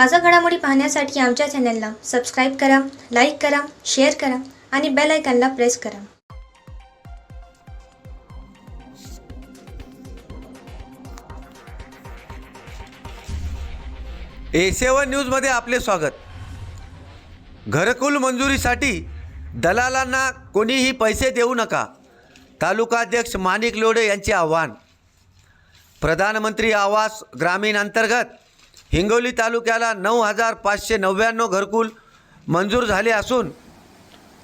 ताजा घडामोडी पाहण्यासाठी आमच्या चॅनलला सबस्क्राईब करा लाईक करा शेअर करा आणि बेल आयकॉनला प्रेस करा. ए सेवन न्यूजमध्ये आपले स्वागत. घरकुल मंजुरीसाठी दलालांना कोणीही पैसे देऊ नका तालुकाध्यक्ष माणिक लोडे यांचे आव्हान. प्रधानमंत्री आवास ग्रामीण अंतर्गत हिंगोली तालुक्याला नऊ हजार पाचशे नव्याण्णव घरकुल मंजूर झाले असून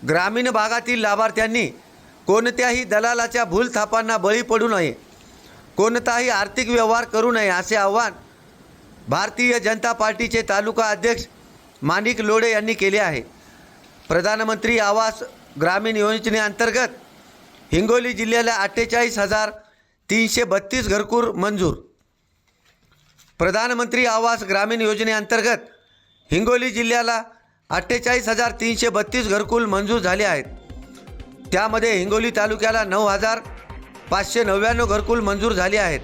ग्रामीण भागातील लाभार्थ्यांनी कोणत्याही दलालाच्या भूलथापांना बळी पडू नये कोणताही आर्थिक व्यवहार करू नये असे आव्हान भारतीय जनता पार्टीचे तालुका अध्यक्ष माणिक लोडे यांनी केले आहे. प्रधानमंत्री आवास ग्रामीण योजनेअंतर्गत हिंगोली जिल्ह्याला अठ्ठेचाळीस हजार तीनशे बत्तीस घरकुल मंजूर प्रधानमंत्री आवास ग्रामीण योजनेअंतर्गत हिंगोली जिल्ह्याला अठ्ठेचाळीस हजार तीनशे बत्तीस घरकुल मंजूर झाले आहेत. त्यामध्ये हिंगोली तालुक्याला नऊ हजार पाचशे नव्याण्णव घरकुल मंजूर झाले आहेत.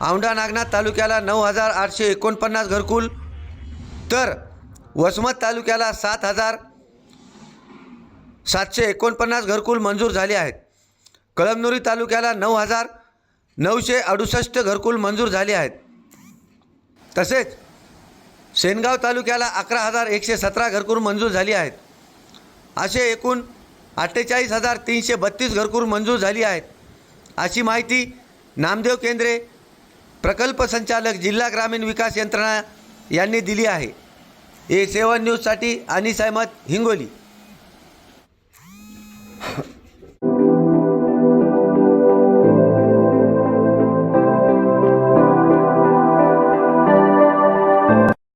औंढा नागनाथ तालुक्याला नऊ हजार आठशे एकोणपन्नास घरकुल. तर वसमत तालुक्याला सात हजार सातशे एकोणपन्नास घरकुल मंजूर झाले आहेत. कळमनुरी तालुक्याला नऊ हजार नऊशे अडुसष्ट घरकुल मंजूर झाले आहेत. तसेच सेनगाव तालुक्याला अकरा हजार एकशे सतरा घरकुल मंजूर झाली आहेत. असे एकूण अठ्ठेचाळीस हजार तीनशे बत्तीस घरकुल मंजूर झाली आहेत. अशी माहिती नामदेव केंद्रे प्रकल्प संचालक जिल्हा ग्रामीण विकास यंत्रणा यांनी दिली आहे. ए सेवन न्यूजसाठी अनिस अहमद हिंगोली.